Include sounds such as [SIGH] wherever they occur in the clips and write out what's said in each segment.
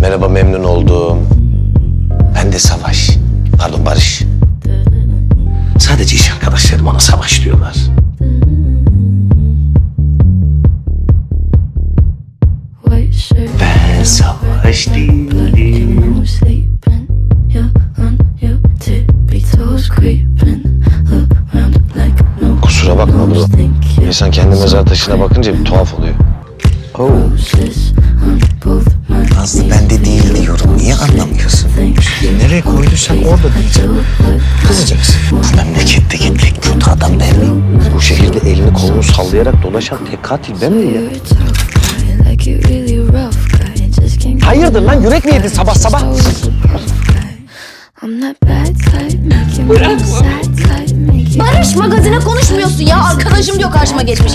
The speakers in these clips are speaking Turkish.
Merhaba memnun oldum. Ben de Savaş. Pardon Barış. Sadece iş arkadaşlarım ona Savaş diyorlar. Ben Savaş değilim. Kusura bakma bro. İnsan kendi mezar taşına bakınca bir tuhaf oluyor. Oh. Nereye koyduysak orada diyeceğim. Kızacaksın. Bu memlekette gitmek kötü adam ben miyim? Bu şehirde elini kolunu sallayarak dolaşan tek katil ben miyim ya? You're a tough guy, like you really rough guy. Just can't Hayırdır lan yürek mi yedin sabah sabah? You Barış magazine konuşmuyorsun ya. Arkadaşım diyor karşıma geçmiş.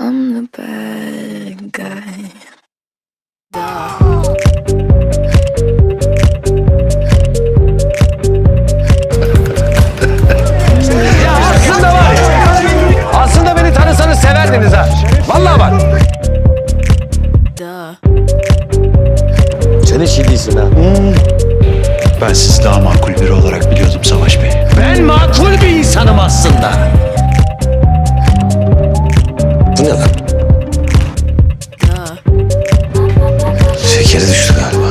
I'm the bad guy. Severdiniz ha. Vallahi bak. Sen hiç iyi değilsin ha. Ben sizi daha makul biri olarak biliyordum Savaş Bey. Ben makul bir insanım aslında. Bu ne lan? Şekeri düştü galiba.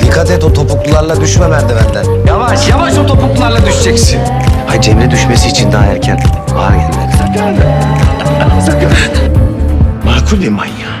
Dikkat et o topuklularla düşme merdivenden. Yavaş yavaş o topuklarla düşeceksin. Hay Cemre düşmesi için daha erken. Ağır gelmedi. [LAUGHS] Bir manyak.